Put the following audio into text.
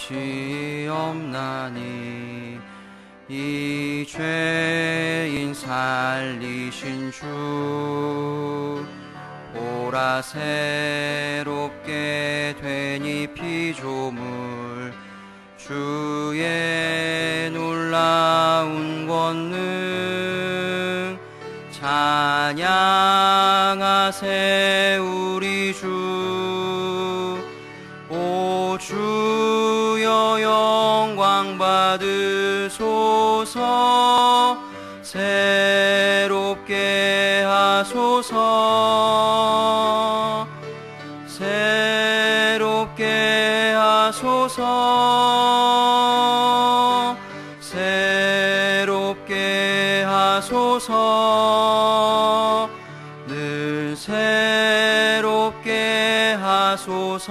것이 없나니 이 죄인 살리신 주 보라 새롭게 되니 피조물 주의 놀라운 권능 찬양하세 우리 주 오 주여 영광 받으소서. 새롭게 하소서. 새롭게 하소서. 새롭게 하소서. 늘 새롭게 하소서